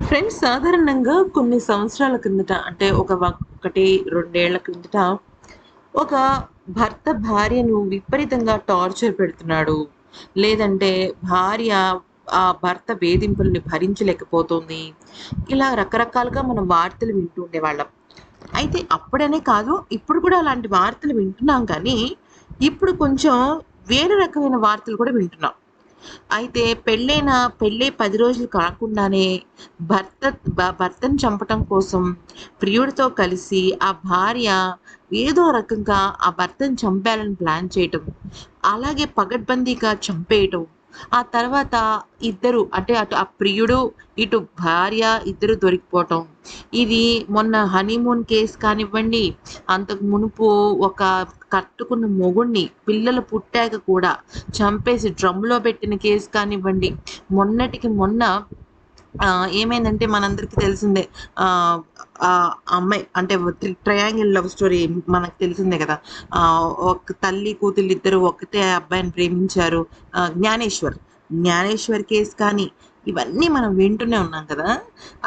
Friends సాధారణంగా కొన్ని సంవత్సరాల కిందట అంటే ఒక ఒకటి రెండేళ్ళ కిందట ఒక భర్త భార్యను విపరీతంగా టార్చర్ పెడుతున్నాడు. లేదంటే భార్య ఆ భర్త వేధింపుల్ని భరించలేకపోతుంది. ఇలా రకరకాలుగా మనం వార్తలు వింటూ ఉండేవాళ్ళం. అయితే అప్పుడనే కాదు ఇప్పుడు కూడా అలాంటి వార్తలు వింటున్నాం కానీ ఇప్పుడు కొంచెం వేరే రకమైన వార్తలు కూడా వింటున్నాం. అయితే పెళ్ళైన పెళ్ళై పది రోజులు కాకుండానే భర్త భర్తను చంపటం కోసం ప్రియుడితో కలిసి ఆ భార్య ఏదో రకంగా ఆ భర్తను చంపాలని ప్లాన్ చేయటం, అలాగే పగడ్బందీగా చంపేయటం. ఆ తర్వాత ఇద్దరు అంటే అటు ఆ ప్రియుడు, ఇటు భార్య ఇద్దరు దొరికిపోవటం. ఇది మొన్న హనీమూన్ కేసు కానివ్వండి, అంతకు మునుపు ఒక కట్టుకున్న మొగుణ్ణి పిల్లలు పుట్టాక కూడా చంపేసి డ్రమ్‌లో పెట్టిన కేసు కానివ్వండి, మొన్నటికి మొన్న ఏమైందంటే మనందరికీ తెలిసిందే. అమ్మాయి అంటే ట్రయాంగిల్ లవ్ స్టోరీ మనకు తెలిసిందే కదా! ఒక తల్లి, కూతుళ్ళిద్దరూ ఒకటే అబ్బాయిని ప్రేమించారు. 'జ్ఞానేశ్వర్'. 'జ్ఞానేశ్వర్' కేస్ కానీ ఇవన్నీ మనం వింటూనే ఉన్నాం కదా!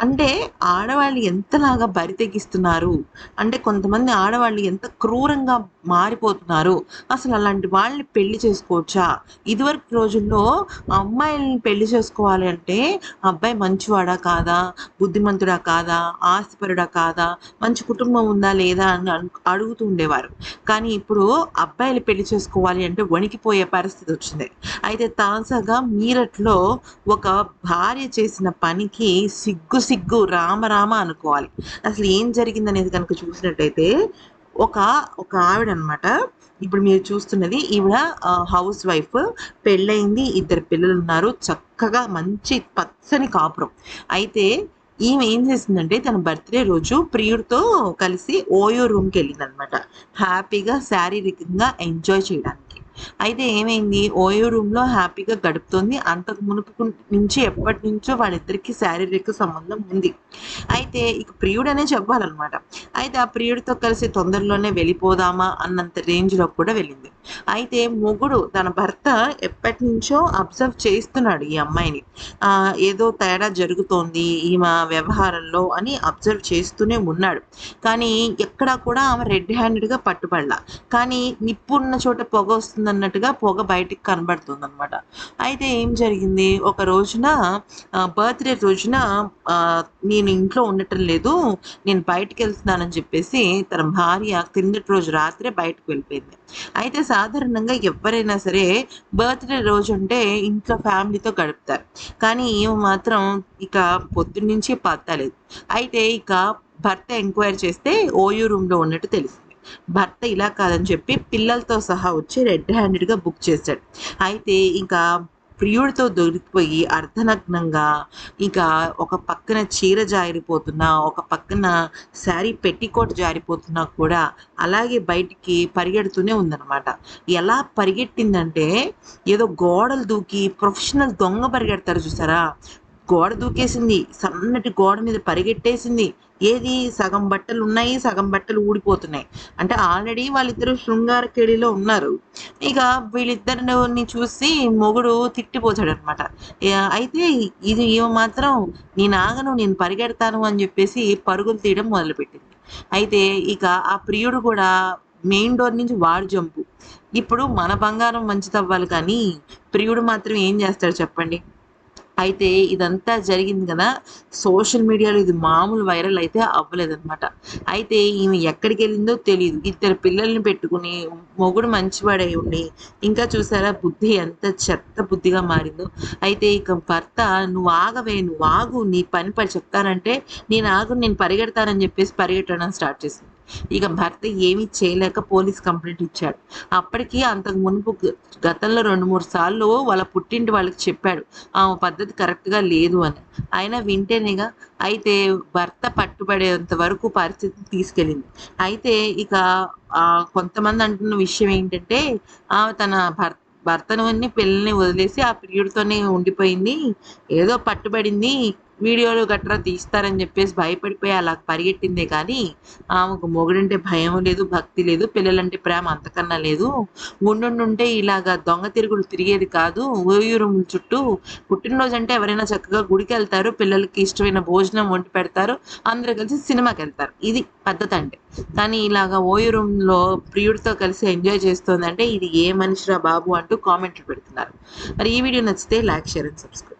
అంటే ఆడవాళ్ళు ఎంతలాగా బరి తెగిస్తున్నారు. అంటే కొంతమంది ఆడవాళ్ళు ఎంత క్రూరంగా మారిపోతున్నారు. అసలు అలాంటి వాళ్ళని పెళ్ళి చేసుకోవచ్చా? ఇదివరకు రోజుల్లో అమ్మాయిల్ని పెళ్ళి చేసుకోవాలి అంటే అబ్బాయి మంచివాడా కాదా? బుద్ధిమంతుడా కాదా? ఆస్తిపరుడా కాదా? మంచి కుటుంబం ఉందా లేదా? అని అడుగుతూ ఉండేవారు. కానీ ఇప్పుడు అబ్బాయిలు పెళ్ళి చేసుకోవాలి అంటే వణికిపోయే పరిస్థితి వచ్చింది. అయితే తాజాగా మీరట్‌లో ఒక భార్య చేసిన పనికి సిగ్గు సిగ్గు రామ రామ అనుకోవాలి. అసలు ఏం జరిగిందనేది కనుక చూసినట్టయితే ఒక ఒక ఆవిడనమాట. ఇప్పుడు మీరు చూస్తున్నది ఈవిడ హౌస్ వైఫ్. పెళ్ళయింది. ఇద్దరు పిల్లలు ఉన్నారు చక్కగా మంచి పచ్చని కాపురం. అయితే ఈమె ఏం చేసిందంటే తన బర్త్‌డే రోజు ప్రియుడితో కలిసి ఓయో రూమ్‌కెళ్ళిందనమాట. హ్యాపీగా శారీరకంగా ఎంజాయ్ చేయడానికి. అయితే ఏమైంది ఓయో రూమ్‌లో హ్యాపీగా గడుపుతోంది. అంతకు మునుపు నుంచి ఎప్పటి నుంచో వాళ్ళిద్దరికీ శారీరక సంబంధం ఉంది. అయితే ఇక ప్రియుడనే చెప్పాలన్నమాట అయితే ఆ ప్రియుడితో కలిసి తొందరలోనే వెళ్ళిపోదామా అన్నంత రేంజ్‌లో కూడా వెళ్ళింది. అయితే మొగుడు తన భర్త ఎప్పటినుంచో అబ్జర్వ్ చేస్తున్నాడు ఈ అమ్మాయిని. ఏదో తేడా జరుగుతోంది ఈమె వ్యవహారంలో అని అబ్జర్వ్ చేస్తూనే ఉన్నాడు. కానీ ఎక్కడా కూడా ఆమె రెడ్ హ్యాండెడ్‌గా పట్టుబడలా. కానీ నిప్పున్న చోట పొగ వస్తుందన్నట్టుగా పొగ బయటికి కనబడుతుంది అనమాట అయితే ఏం జరిగింది ఒక రోజున బర్త్‌డే రోజున నేను ఇంట్లో ఉండటం లేదు. నేను బయటికెళ్తున్నానని చెప్పేసి తన భార్య క్రిందటి రోజు రాత్రే బయటకు వెళ్ళిపోయింది. అయితే సాధారణంగా ఎవరైనా సరే బర్త్‌డే రోజు అంటే ఇంట్లో ఫ్యామిలీతో గడుపుతారు. కానీ ఈమె మాత్రం ఇక పొద్దున్నుంచి పత్తా అయితే ఇక భర్త ఎంక్వైరీ చేస్తే ఓయూ రూమ్‌లో ఉన్నట్టు తెలిసింది. భర్త ఇలా కాదని చెప్పి పిల్లలతో సహా వచ్చి రెడ్ హ్యాండెడ్‌గా బుక్ చేశాడు. అయితే ఇంకా ప్రియుడితో దొరికిపోయి అర్ధనగ్నంగా ఇక ఒక పక్కన చీర జారిపోతున్నా, ఒక పక్కన శారీ పెట్టికోట్ జారిపోతున్నా కూడా అలాగే బయటికి పరిగెడుతూనే ఉందన్నమాట ఎలా పరిగెట్టిందంటే ఏదో గోడలు దూకి ప్రొఫెషనల్ దొంగ పరిగెడతారు చూసారా? గోడ దూకేసింది. సన్నటి గోడ మీద పరిగెట్టేసింది. ఏది సగం బట్టలు ఉన్నాయి సగం బట్టలు ఊడిపోతున్నాయి. అంటే ఆల్రెడీ వాళ్ళిద్దరు శృంగార కేడిలో ఉన్నారు. ఇక వీళ్ళిద్దరిని చూసి మొగుడు తిట్టిపోతాడు అనమాట అయితే ఇది ఇవి మాత్రం నేను ఆగను నేను పరిగెడతాను అని చెప్పేసి పరుగులు తీయడం మొదలుపెట్టింది. అయితే ఇక ఆ ప్రియుడు కూడా మెయిన్ డోర్ నుంచి వాడు జంపు. ఇప్పుడు మన బంగారం మంచిదవ్వాలి కానీ ప్రియుడు మాత్రం ఏం చేస్తాడు చెప్పండి? అయితే ఇదంతా జరిగింది కదా! సోషల్ మీడియాలో ఇది మామూలు వైరల్ అయితే అవ్వలేదన్నమాట అయితే ఈమె ఎక్కడికెళ్ళిందో తెలియదు ఇద్దరు పిల్లల్ని పెట్టుకొని మొగుడు మంచివాడై ఉండి ఇంకా చూసారా బుద్ధి ఎంత చెత్త బుద్ధిగా మారిందో. అయితే ఇక భర్త "నువ్వు ఆగవే, నువ్వు ఆగు నీ పని పని చెప్తానంటే నేను ఆగు నేను పరిగెడతానని" చెప్పేసి పరిగెట్టడం స్టార్ట్ చేసింది. ఇక భర్త ఏమీ చేయలేక పోలీస్ కంప్లైంట్ ఇచ్చాడు. అప్పటికి అంతకు మునుపు గతంలో 2, 3 సార్లు వాళ్ళ పుట్టింటి వాళ్ళకి చెప్పాడు. ఆమె పద్ధతి కరెక్ట్‌గా లేదు అని. అయినా వింటేనేగా. అయితే భర్త పట్టుబడేంత వరకు పరిస్థితిని తీసుకెళ్ళింది. అయితే ఇక కొంతమంది అంటున్న విషయం ఏంటంటే ఆమె తన భర్ భర్తనుని, పిల్లల్ని వదిలేసి ఆ ప్రియుడితోనే ఉండిపోయింది. ఏదో పట్టుబడింది. వీడియోలు గట్రా తీస్తారని చెప్పేసి భయపడిపోయి అలా పరిగెట్టిందే కానీ ఆమెకు మొగుడంటే భయం లేదు భక్తి లేదు పిల్లలంటే ప్రేమ అంతకన్నా లేదు. ఉండుంటే ఇలాగా దొంగ తిరుగులు తిరిగేది కాదు. ఊయూరుముల చుట్టూ పుట్టినరోజు అంటే ఎవరైనా చక్కగా గుడికి వెళ్తారు పిల్లలకి ఇష్టమైన భోజనం వండి పెడతారు అందరూ కలిసి సినిమాకి వెళ్తారు. ఇది పద్ధతి అంటే. కానీ ఇలాగా ఓయూ రూమ్లో ప్రియుడితో కలిసి ఎంజాయ్ చేస్తుందంటే ఇది ఏ మనిషిరా బాబు అంటూ కామెంట్లు పెడుతున్నారు. మరి ఈ వీడియో నచ్చితే లైక్ షేర్ అండ్ సబ్స్క్రైబ్.